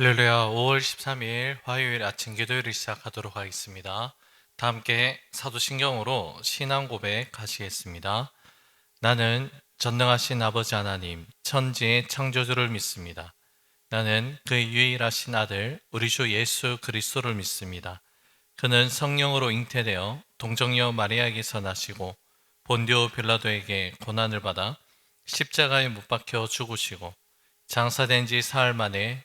할렐루야 5월 13일 화요일 아침 기도회를 시작하도록 하겠습니다. 다 함께 사도신경으로 신앙 고백 하시겠습니다. 나는 전능하신 아버지 하나님 천지의 창조주를 믿습니다. 나는 그의 유일하신 아들 우리 주 예수 그리스도를 믿습니다. 그는 성령으로 잉태되어 동정녀 마리아에게서 나시고 본디오 빌라도에게 고난을 받아 십자가에 못 박혀 죽으시고 장사된 지 사흘 만에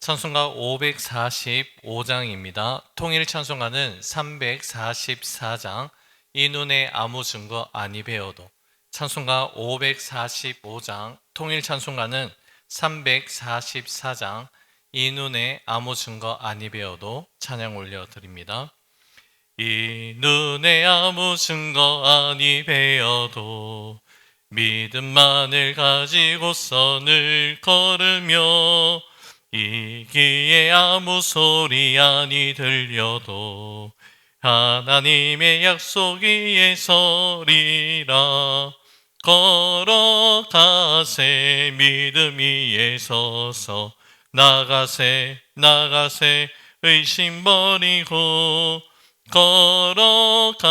찬송가 545장입니다. 통일 찬송가는 344장 이 눈에 아무 증거 아니 배워도 찬송가 545장 통일 찬송가는 344장 이 눈에 아무 증거 아니 배워도 찬양 올려 드립니다. 이 눈에 아무 증거 아니 배워도 믿음만을 가지고서 늘 걸으며 이 귀에 아무 소리 아니 들려도 하나님의 약속 위에 서리라. 걸어가세 믿음 위에 서서 나가세 나가세 의심 버리고 걸어가세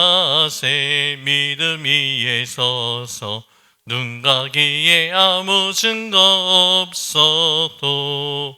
믿음 위에 서서 눈 가기에 아무 증거 없어도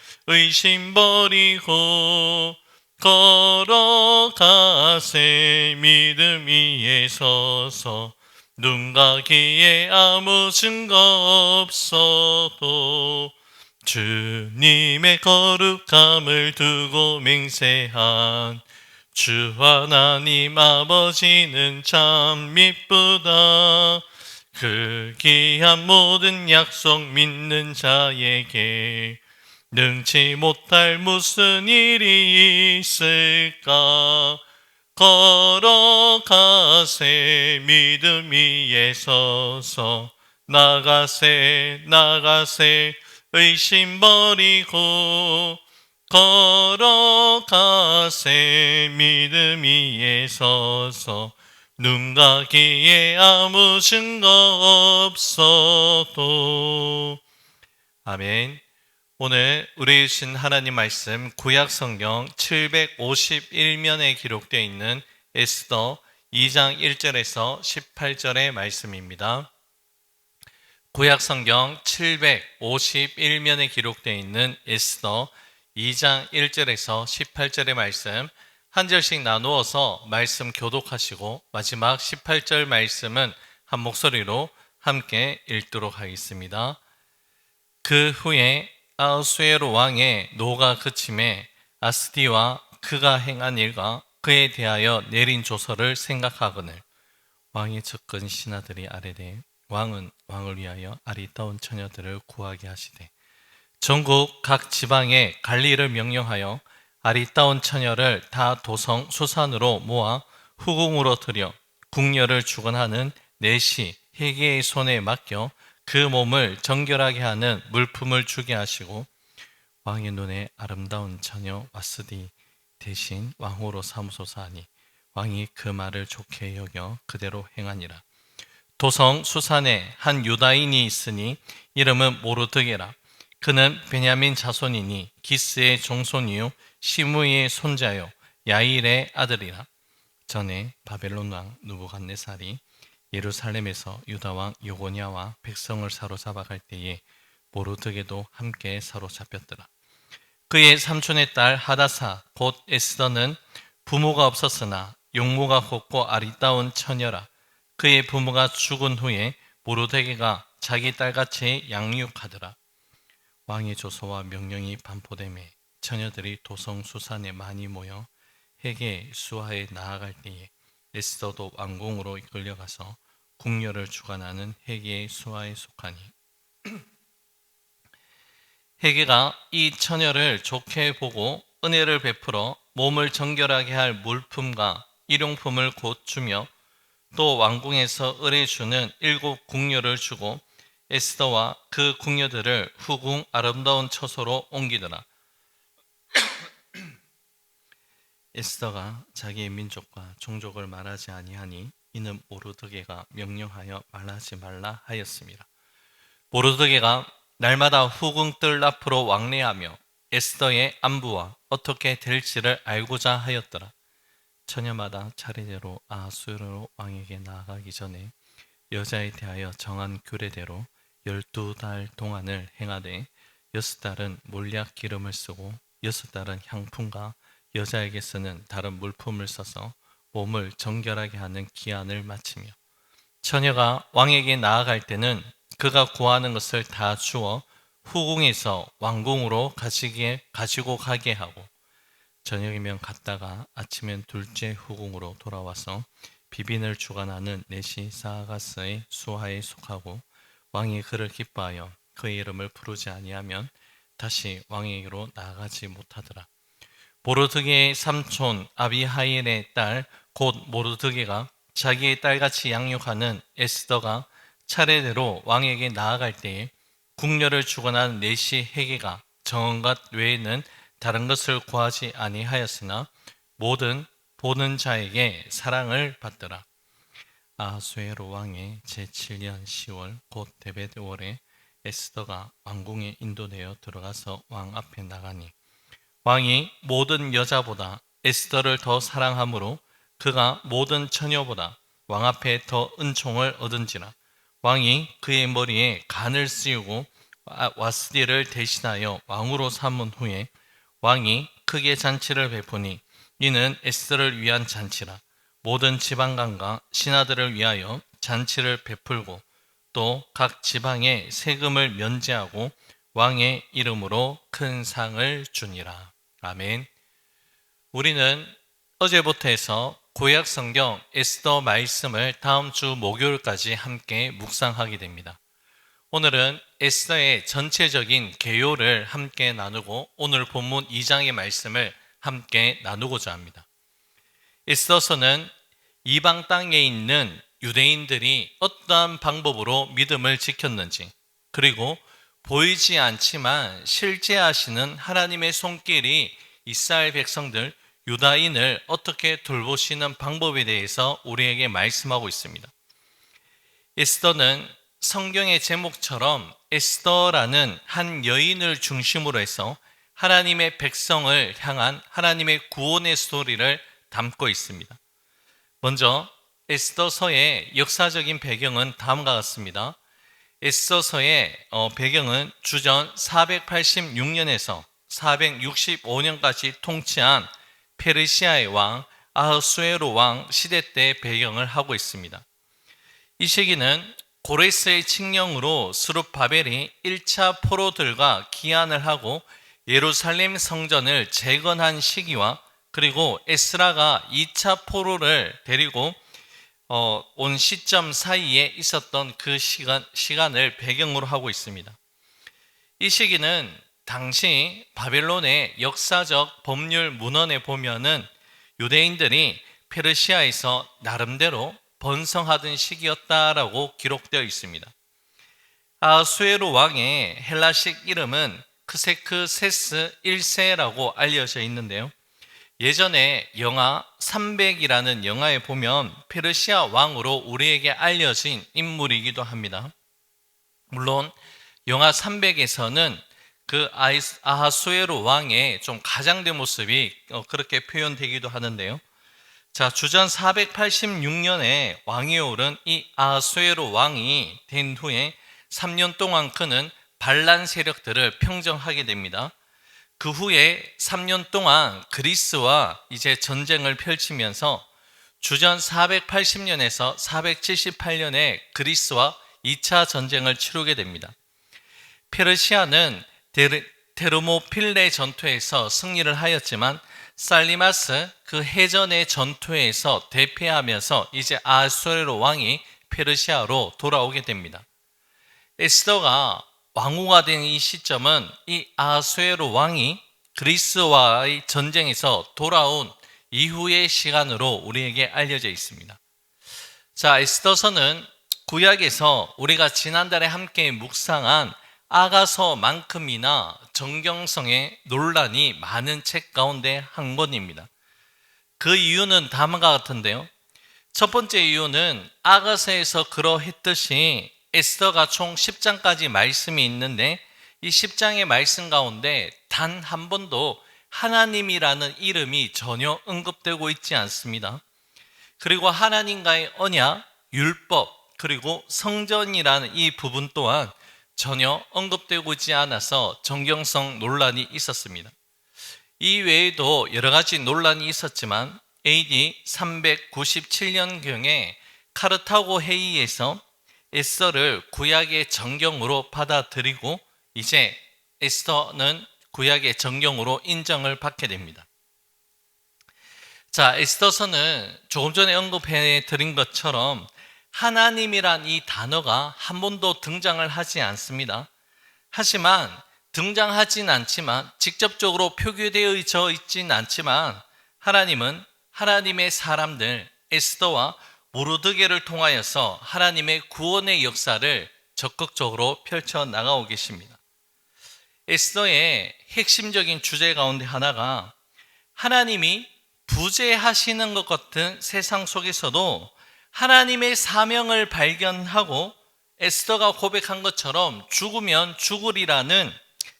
의심 버리고 걸어가세 믿음 위에 서서 눈 가기에 아무 증거 없어도 주님의 거룩함을 두고 맹세한 주 하나님 아버지는 참 미쁘다. 그 귀한 모든 약속 믿는 자에게 능치 못할 무슨 일이 있을까? 걸어가세 믿음 위에 서서 나가세 나가세 의심 버리고 걸어가세 믿음 위에 서서 눈 가기에 아무 증거 없어도. 아멘 오늘 우리 주신 하나님 말씀 구약 성경 751면에 기록되어 있는 에스더 2장 1절에서 18절의 말씀입니다. 구약 성경 751면에 기록되어 있는 에스더 2장 1절에서 18절의 말씀 한 절씩 나누어서 말씀 교독하시고 마지막 18절 말씀은 한 목소리로 함께 읽도록 하겠습니다. 그 후에 아수에로 왕의 노가 그침에 아스디와 그가 행한 일과 그에 대하여 내린 조서를 생각하거늘. 왕의 접근 신하들이 아래되 왕은 왕을 위하여 아리따운 처녀들을 구하게 하시되 전국 각 지방에 관리를 명령하여 아리따운 처녀를 다 도성 수산으로 모아 후궁으로 들여 궁녀를 주관하는 내시 회계의 손에 맡겨 그 몸을 정결하게 하는 물품을 주게 하시고 왕의 눈에 아름다운 처녀 와스디 대신 왕후로 삼으소서 하니 왕이 그 말을 좋게 여겨 그대로 행하니라. 도성 수산에 한 유다인이 있으니 이름은 모르드게라. 그는 베냐민 자손이니 기스의 종손이요 시므의 손자요 야일의 아들이라. 전에 바벨론 왕 누부갓네살이 예루살렘에서 유다 왕 요고냐와 백성을 사로잡아갈 때에 모르드게도 함께 사로잡혔더라. 그의 삼촌의 딸 하다사 곧 에스더는 부모가 없었으나 용모가 곱고 아리따운 처녀라. 그의 부모가 죽은 후에 모르드게가 자기 딸같이 양육하더라. 왕의 조서와 명령이 반포됨에 처녀들이 도성 수산에 많이 모여 해계 수하에 나아갈 때에 에스더도 왕궁으로 이끌려가서 궁녀를 주관하는 해계의 수하에 속하니 해계가 이 처녀를 좋게 보고 은혜를 베풀어 몸을 정결하게 할 물품과 일용품을 곧 주며 또 왕궁에서 을에 주는 일곱 궁녀를 주고 에스더와 그 궁녀들을 후궁 아름다운 처소로 옮기더라. 에스더가 자기의 민족과 종족을 말하지 아니하니 이는 모르드게가 명령하여 말하지 말라 하였습니다. 모르드게가 날마다 후궁 뜰 앞으로 왕래하며 에스더의 안부와 어떻게 될지를 알고자 하였더라. 처녀마다 차례대로 아수르 왕에게 나아가기 전에 여자에 대하여 정한 규례대로 열두 달 동안을 행하되 여섯 달은 몰약 기름을 쓰고 여섯 달은 향품과 여자에게 쓰는 다른 물품을 써서 몸을 정결하게 하는 기한을 마치며 처녀가 왕에게 나아갈 때는 그가 구하는 것을 다 주어 후궁에서 왕궁으로 가시게 가지고 가게 하고 저녁이면 갔다가 아침엔 둘째 후궁으로 돌아와서 비빈을 주관하는 네시 사가스의 수하에 속하고 왕이 그를 기뻐하여 그의 이름을 부르지 아니하면 다시 왕에게로 나아가지 못하더라. 모르드게의 삼촌 아비하일의 딸 곧 모르드게가 자기의 딸같이 양육하는 에스더가 차례대로 왕에게 나아갈 때에 궁녀를 주관한 네시 해계가 것 외에는 다른 것을 구하지 아니하였으나 모든 보는 자에게 사랑을 받더라. 아수에로 왕의 제7년 10월 곧 데베드월에 에스더가 왕궁에 인도되어 들어가서 왕 앞에 나가니 왕이 모든 여자보다 에스더를 더 사랑하므로 그가 모든 처녀보다 왕 앞에 더 은총을 얻은지라. 왕이 그의 머리에 간을 씌우고 와스디를 대신하여 왕으로 삼은 후에 왕이 크게 잔치를 베푸니 이는 에스더를 위한 잔치라. 모든 지방간과 신하들을 위하여 잔치를 베풀고 또 각 지방에 세금을 면제하고 왕의 이름으로 큰 상을 주니라. 아멘. 우리는 어제부터 해서 구약 성경 에스더 말씀을 다음 주 목요일까지 함께 묵상하게 됩니다. 오늘은 에스더의 전체적인 개요를 함께 나누고 오늘 본문 2장의 말씀을 함께 나누고자 합니다. 에스더서는 이방 땅에 있는 유대인들이 어떠한 방법으로 믿음을 지켰는지 그리고 보이지 않지만 실제 하시는 하나님의 손길이 이스라엘 백성들 유다인을 어떻게 돌보시는 방법에 대해서 우리에게 말씀하고 있습니다. 에스더는 성경의 제목처럼 에스더라는 한 여인을 중심으로 해서 하나님의 백성을 향한 하나님의 구원의 스토리를 담고 있습니다. 먼저 에스더서의 역사적인 배경은 다음과 같습니다. 에스더서의 어, 배경은 주전 486년에서 465년까지 통치한 페르시아의 왕 아흐수에로 왕 시대 때 배경을 하고 있습니다. 이 시기는 고레스의 칙령으로 스룹바벨이 1차 포로들과 기한을 하고 예루살렘 성전을 재건한 시기와 그리고 에스라가 2차 포로를 데리고 어, 온 시점 사이에 있었던 그 시간, 시간을 배경으로 하고 있습니다. 이 시기는 당시 바벨론의 역사적 법률 문헌에 보면은 유대인들이 페르시아에서 나름대로 번성하던 시기였다라고 기록되어 있습니다. 아수에로 왕의 헬라식 이름은 크세크세스 1세라고 알려져 있는데요. 예전에 영화 300이라는 영화에 보면 페르시아 왕으로 우리에게 알려진 인물이기도 합니다. 물론 영화 300에서는 그 아하수에로 왕의 좀 가장된 모습이 어, 그렇게 표현되기도 하는데요. 자, 주전 486년에 왕이 오른 이 아하수에로 왕이 된 후에 3년 동안 그는 반란 세력들을 평정하게 됩니다. 그 후에 3년 동안 그리스와 이제 전쟁을 펼치면서 주전 480년에서 478년에 그리스와 2차 전쟁을 치르게 됩니다. 페르시아는 테르모필레 전투에서 승리를 하였지만 살리마스 그 해전의 전투에서 대패하면서 이제 아수에로 왕이 페르시아로 돌아오게 됩니다. 에스더가 왕후가 된 이 시점은 이 아수에로 왕이 그리스와의 전쟁에서 돌아온 이후의 시간으로 우리에게 알려져 있습니다. 자, 에스더서는 구약에서 우리가 지난달에 함께 묵상한 아가서만큼이나 정경성의 논란이 많은 책 가운데 한 권입니다. 그 이유는 다음과 같은데요. 첫 번째 이유는 아가서에서 그러했듯이 에스더가 총 10장까지 말씀이 있는데 이 10장의 말씀 가운데 단 한 번도 하나님이라는 이름이 전혀 언급되고 있지 않습니다. 그리고 하나님과의 언약, 율법, 그리고 성전이라는 이 부분 또한 전혀 언급되고 있지 않아서 정경성 논란이 있었습니다. 이 외에도 여러 가지 논란이 있었지만 AD 397년경에 카르타고 회의에서 에스더를 구약의 정경으로 받아들이고 이제 에스더는 구약의 정경으로 인정을 받게 됩니다. 자, 에스더서는 조금 전에 언급해 드린 것처럼 하나님이란 이 단어가 한 번도 등장을 하지 않습니다. 하지만 등장하진 않지만 직접적으로 표기되어 있진 않지만 하나님은 하나님의 사람들 에스더와 모르드게를 통하여서 하나님의 구원의 역사를 적극적으로 펼쳐 나가고 계십니다. 에스더의 핵심적인 주제 가운데 하나가 하나님이 부재하시는 것 같은 세상 속에서도 하나님의 사명을 발견하고 에스더가 고백한 것처럼 죽으면 죽으리라는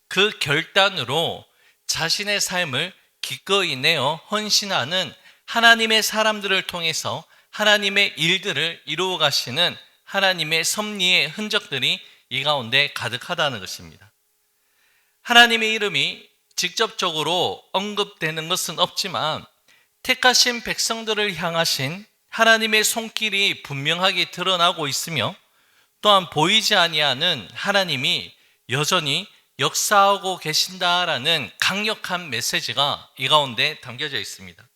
그 결단으로 자신의 삶을 기꺼이 내어 헌신하는 하나님의 사람들을 통해서 하나님의 일들을 이루어 가시는 하나님의 섭리의 흔적들이 이 가운데 가득하다는 것입니다. 하나님의 이름이 직접적으로 언급되는 것은 없지만 택하신 백성들을 향하신 하나님의 손길이 분명하게 드러나고 있으며 또한 보이지 아니하는 하나님이 여전히 역사하고 계신다라는 강력한 메시지가 이 가운데 담겨져 있습니다.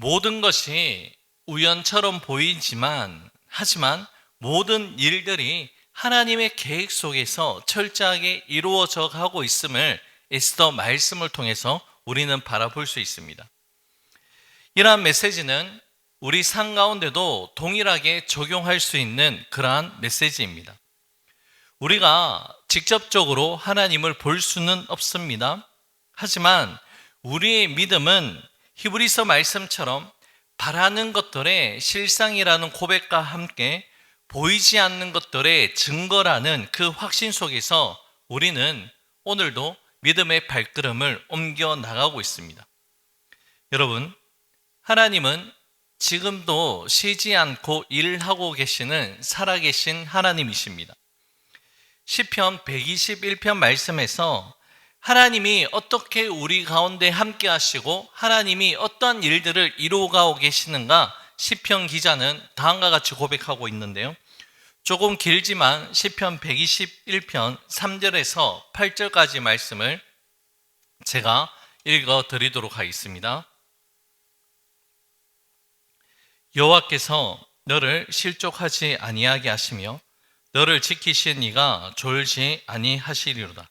모든 것이 우연처럼 보이지만 하지만 모든 일들이 하나님의 계획 속에서 철저하게 이루어져 가고 있음을 에스더 말씀을 통해서 우리는 바라볼 수 있습니다. 이러한 메시지는 우리 삶 가운데도 동일하게 적용할 수 있는 그러한 메시지입니다. 우리가 직접적으로 하나님을 볼 수는 없습니다. 하지만 우리의 믿음은 히브리서 말씀처럼 바라는 것들의 실상이라는 고백과 함께 보이지 않는 것들의 증거라는 그 확신 속에서 우리는 오늘도 믿음의 발걸음을 옮겨 나가고 있습니다. 여러분, 하나님은 지금도 쉬지 않고 일을 하고 계시는 살아계신 하나님이십니다. 시편 121편 말씀에서 하나님이 어떻게 우리 가운데 함께 하시고 하나님이 어떠한 일들을 이루어가고 계시는가 시편 기자는 다음과 같이 고백하고 있는데요. 조금 길지만 시편 121편 3절에서 8절까지 말씀을 제가 읽어 드리도록 하겠습니다. 여호와께서 너를 실족하지 아니하게 하시며 너를 지키신 이가 졸지 아니하시리로다.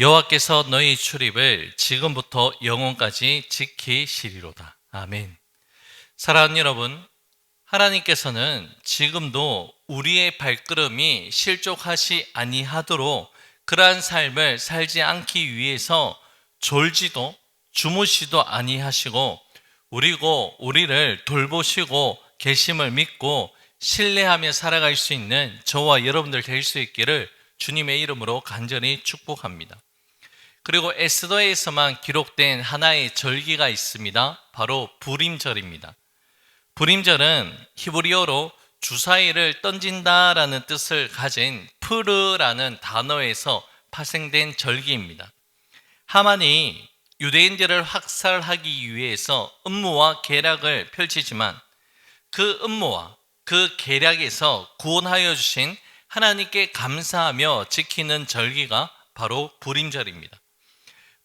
여호와께서 너희 출입을 지금부터 영혼까지 지키시리로다. 아멘. 사랑하는 여러분, 하나님께서는 지금도 우리의 발걸음이 실족하지 아니하도록 그러한 삶을 살지 않기 위해서 졸지도 주무시도 아니하시고 우리고 우리를 돌보시고 계심을 믿고 신뢰하며 살아갈 수 있는 저와 여러분들 될 수 있기를 주님의 이름으로 간절히 축복합니다. 그리고 에스더에서만 기록된 하나의 절기가 있습니다. 바로 불임절입니다. 불임절은 히브리어로 주사위를 던진다라는 뜻을 가진 프르라는 단어에서 파생된 절기입니다. 하만이 유대인들을 학살하기 위해서 음모와 계략을 펼치지만 그 음모와 그 계략에서 구원하여 주신 하나님께 감사하며 지키는 절기가 바로 불임절입니다.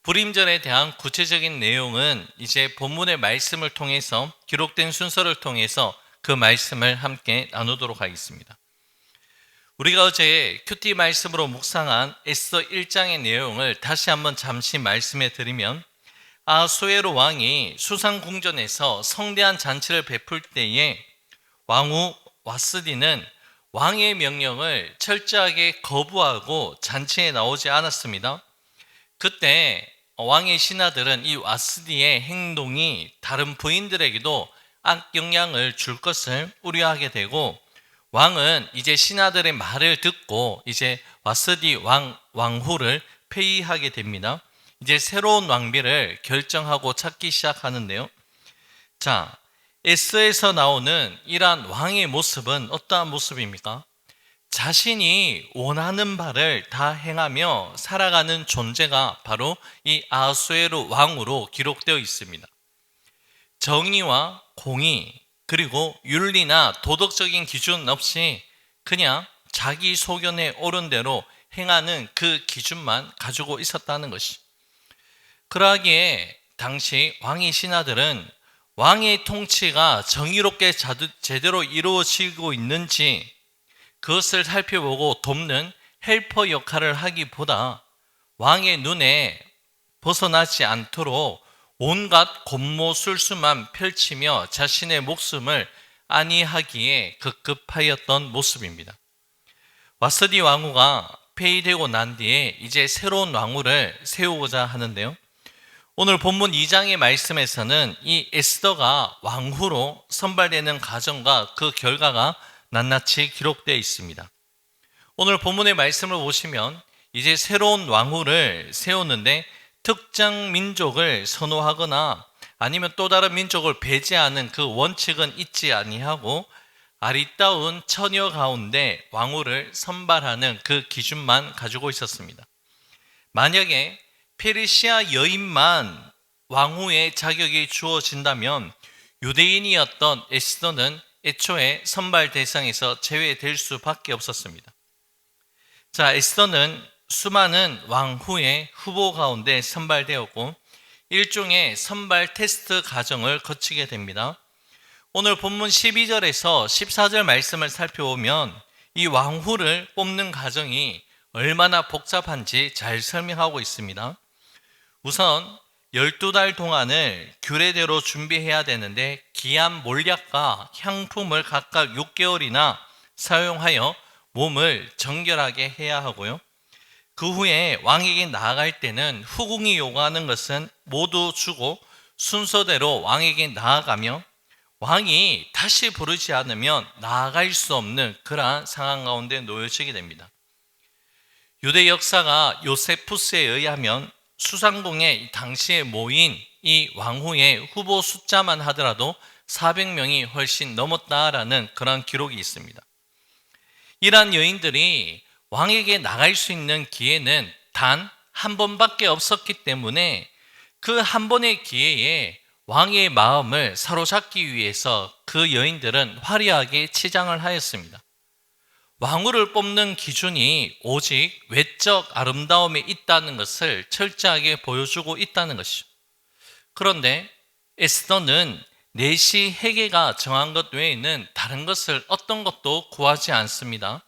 불임절에 대한 구체적인 내용은 이제 본문의 말씀을 통해서 기록된 순서를 통해서 그 말씀을 함께 나누도록 하겠습니다. 우리가 어제 큐티 말씀으로 묵상한 에스더 1장의 내용을 다시 한번 잠시 말씀해 드리면 아수에로 왕이 수상 궁전에서 성대한 잔치를 베풀 때에 왕후 와스디는 왕의 명령을 철저하게 거부하고 잔치에 나오지 않았습니다. 그때 왕의 신하들은 이 와스디의 행동이 다른 부인들에게도 악영향을 줄 것을 우려하게 되고 왕은 이제 신하들의 말을 듣고 이제 와스디 왕 왕후를 폐위하게 됩니다. 이제 새로운 왕비를 결정하고 찾기 시작하는데요. 자, 에스에서 나오는 이러한 왕의 모습은 어떠한 모습입니까? 자신이 원하는 바를 다 행하며 살아가는 존재가 바로 이 아수에르 왕으로 기록되어 있습니다. 정의와 공의 그리고 윤리나 도덕적인 기준 없이 그냥 자기 소견에 옳은 대로 행하는 그 기준만 가지고 있었다는 것이. 그러기에 당시 왕의 신하들은 왕의 통치가 정의롭게 제대로 이루어지고 있는지 그것을 살펴보고 돕는 헬퍼 역할을 하기보다 왕의 눈에 벗어나지 않도록 온갖 곤모술수만 펼치며 자신의 목숨을 안위하기에 급급하였던 모습입니다. 와스디 왕후가 폐위되고 난 뒤에 이제 새로운 왕후를 세우고자 하는데요. 오늘 본문 2장의 말씀에서는 이 에스더가 왕후로 선발되는 과정과 그 결과가 낱낱이 기록되어 있습니다. 오늘 본문의 말씀을 보시면 이제 새로운 왕후를 세우는데 특정 민족을 선호하거나 아니면 또 다른 민족을 배제하는 그 원칙은 있지 아니하고 아리따운 처녀 가운데 왕후를 선발하는 그 기준만 가지고 있었습니다. 만약에 페르시아 여인만 왕후의 자격이 주어진다면 유대인이었던 에스더는 애초에 선발 대상에서 제외될 수밖에 없었습니다. 자, 에스더는 수많은 왕후의 후보 가운데 선발되었고 일종의 선발 테스트 과정을 거치게 됩니다. 오늘 본문 12절에서 14절 말씀을 살펴보면 이 왕후를 뽑는 과정이 얼마나 복잡한지 잘 설명하고 있습니다. 우선 12달 동안을 규례대로 준비해야 되는데 기한 몰약과 향품을 각각 6개월이나 사용하여 몸을 정결하게 해야 하고요. 그 후에 왕에게 나아갈 때는 후궁이 요구하는 것은 모두 주고 순서대로 왕에게 나아가며 왕이 다시 부르지 않으면 나아갈 수 없는 그러한 상황 가운데 놓여지게 됩니다. 유대 역사가 요세푸스에 의하면 수상궁에 당시에 모인 이 왕후의 후보 숫자만 하더라도 400명이 훨씬 넘었다라는 그런 기록이 있습니다. 이러한 여인들이 왕에게 나갈 수 있는 기회는 단 한 번밖에 없었기 때문에 그 한 번의 기회에 왕의 마음을 사로잡기 위해서 그 여인들은 화려하게 치장을 하였습니다. 왕후를 뽑는 기준이 오직 외적 아름다움에 있다는 것을 철저하게 보여주고 있다는 것이죠. 그런데 에스더는 내시 회계가 정한 것 외에는 다른 것을 어떤 것도 구하지 않습니다.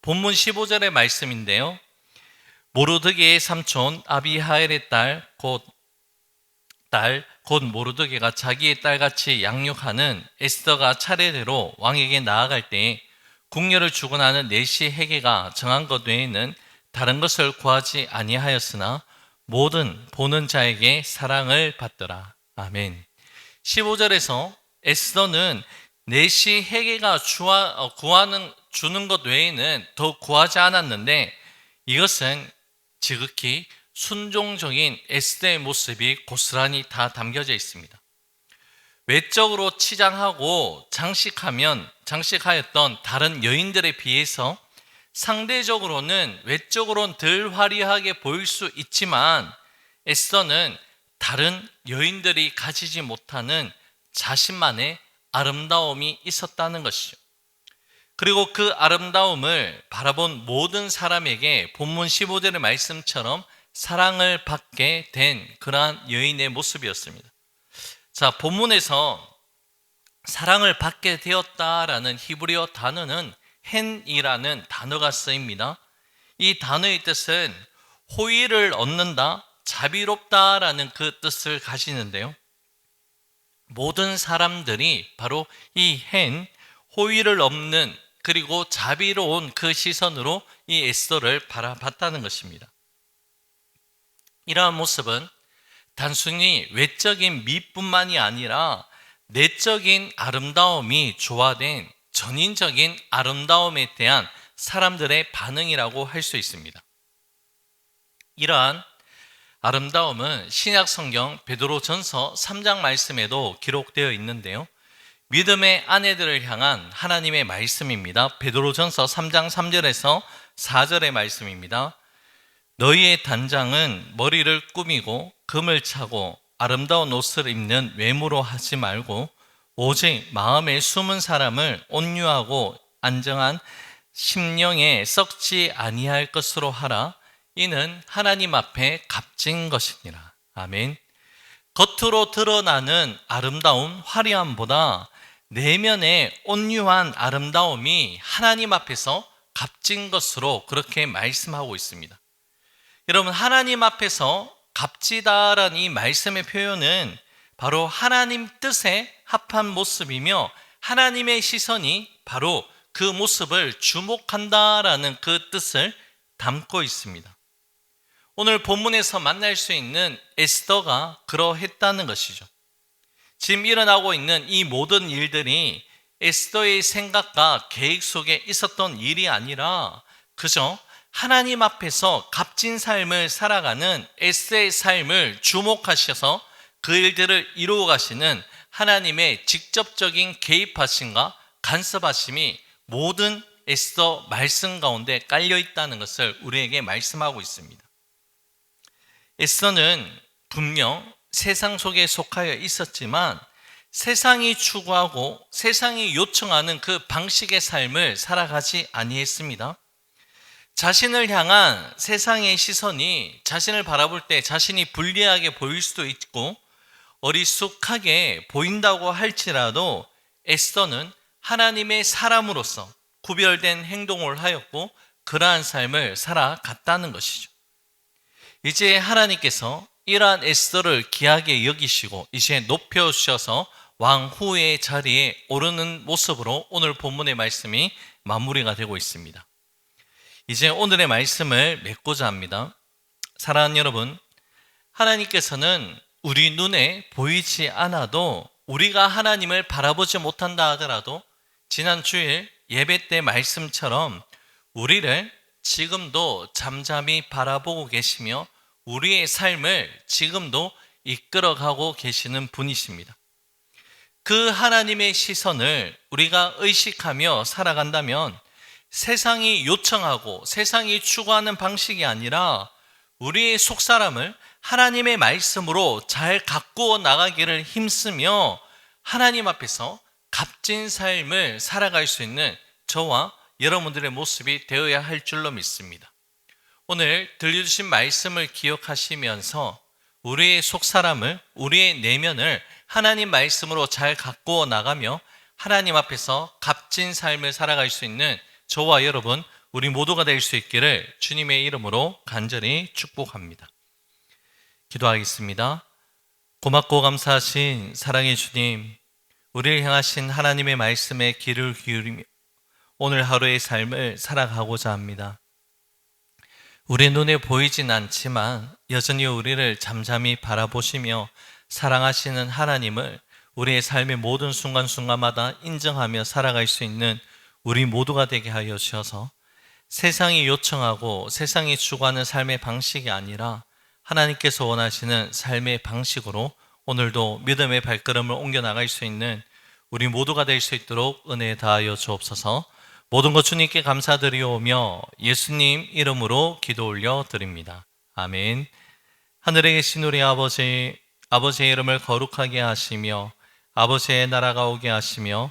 본문 15절의 말씀인데요. 모르드게의 삼촌 아비하엘의 딸 곧 딸 곧 모르드게가 자기의 딸같이 양육하는 에스더가 차례대로 왕에게 나아갈 때 궁녀를 주고 나는 내시 회개가 정한 것 외에는 다른 것을 구하지 아니하였으나 모든 보는 자에게 사랑을 받더라. 아멘. 15절에서 에스더는 내시 해계가 주하, 어, 구하는 주는 것 외에는 더 구하지 않았는데 이것은 지극히 순종적인 에스더의 모습이 고스란히 다 담겨져 있습니다. 외적으로 치장하고 장식하면 장식하였던 다른 여인들에 비해서 상대적으로는 외적으로는 덜 화려하게 보일 수 있지만 에스더는 다른 여인들이 가지지 못하는 자신만의 아름다움이 있었다는 것이죠. 그리고 그 아름다움을 바라본 모든 사람에게 본문 15절의 말씀처럼 사랑을 받게 된 그러한 여인의 모습이었습니다. 자, 본문에서 사랑을 받게 되었다라는 히브리어 단어는 헨이라는 단어가 쓰입니다. 이 단어의 뜻은 호의를 얻는다, 자비롭다라는 그 뜻을 가지는데요. 모든 사람들이 바로 이 헨, 호의를 얻는 그리고 자비로운 그 시선으로 이 에스더를 바라봤다는 것입니다. 이러한 모습은 단순히 외적인 미뿐만이 아니라 내적인 아름다움이 조화된 전인적인 아름다움에 대한 사람들의 반응이라고 할 수 있습니다. 이러한 아름다움은 신약 성경 베드로전서 3장 말씀에도 기록되어 있는데요. 믿음의 아내들을 향한 하나님의 말씀입니다. 베드로전서 3장 3절에서 4절의 말씀입니다. 너희의 단장은 머리를 꾸미고 금을 차고 아름다운 옷을 입는 외모로 하지 말고 오직 마음에 숨은 사람을 온유하고 안정한 심령에 썩지 아니할 것으로 하라. 이는 하나님 앞에 값진 것이니라. 아멘. 겉으로 드러나는 아름다움, 화려함보다 내면의 온유한 아름다움이 하나님 앞에서 값진 것으로 그렇게 말씀하고 있습니다. 여러분, 하나님 앞에서 값지다라는 이 말씀의 표현은 바로 하나님 뜻에 합한 모습이며 하나님의 시선이 바로 그 모습을 주목한다라는 그 뜻을 담고 있습니다. 오늘 본문에서 만날 수 있는 에스더가 그러했다는 것이죠. 지금 일어나고 있는 이 모든 일들이 에스더의 생각과 계획 속에 있었던 일이 아니라 그저 하나님 앞에서 값진 삶을 살아가는 에스더의 삶을 주목하셔서 그 일들을 이루어 가시는 하나님의 직접적인 개입하심과 간섭하심이 모든 에스더 말씀 가운데 깔려 있다는 것을 우리에게 말씀하고 있습니다. 에스더는 분명 세상 속에 속하여 있었지만 세상이 추구하고 세상이 요청하는 그 방식의 삶을 살아가지 아니했습니다. 자신을 향한 세상의 시선이 자신을 바라볼 때 자신이 불리하게 보일 수도 있고 어리숙하게 보인다고 할지라도 에스더는 하나님의 사람으로서 구별된 행동을 하였고 그러한 삶을 살아갔다는 것이죠. 이제 하나님께서 이러한 에스더를 귀하게 여기시고 이제 높여주셔서 왕 후의 자리에 오르는 모습으로 오늘 본문의 말씀이 마무리가 되고 있습니다. 이제 오늘의 말씀을 맺고자 합니다. 사랑하는 여러분, 하나님께서는 우리 눈에 보이지 않아도 우리가 하나님을 바라보지 못한다 하더라도 지난 주일 예배 때 말씀처럼 우리를 지금도 잠잠히 바라보고 계시며 우리의 삶을 지금도 이끌어가고 계시는 분이십니다. 그 하나님의 시선을 우리가 의식하며 살아간다면 세상이 요청하고 세상이 추구하는 방식이 아니라 우리의 속 사람을 하나님의 말씀으로 잘 가꾸어 나가기를 힘쓰며 하나님 앞에서 값진 삶을 살아갈 수 있는 저와 여러분들의 모습이 되어야 할 줄로 믿습니다. 오늘 들려주신 말씀을 기억하시면서 우리의 속 사람을, 우리의 내면을 하나님 말씀으로 잘 가꾸어 나가며 하나님 앞에서 값진 삶을 살아갈 수 있는 저와 여러분, 우리 모두가 될 수 있기를 주님의 이름으로 간절히 축복합니다. 기도하겠습니다. 고맙고 감사하신 사랑의 주님, 우리를 향하신 하나님의 말씀에 귀를 기울이며 오늘 하루의 삶을 살아가고자 합니다. 우리 눈에 보이진 않지만 여전히 우리를 잠잠히 바라보시며 사랑하시는 하나님을 우리의 삶의 모든 순간순간마다 인정하며 살아갈 수 있는 우리 모두가 되게 하여 주셔서 세상이 요청하고 세상이 추구하는 삶의 방식이 아니라 하나님께서 원하시는 삶의 방식으로 오늘도 믿음의 발걸음을 옮겨 나갈 수 있는 우리 모두가 될 수 있도록 은혜 다하여 주옵소서. 모든 것 주님께 감사드리오며 예수님 이름으로 기도 올려 드립니다. 아멘. 하늘에 계신 우리 아버지, 아버지의 이름을 거룩하게 하시며 아버지의 나라가 오게 하시며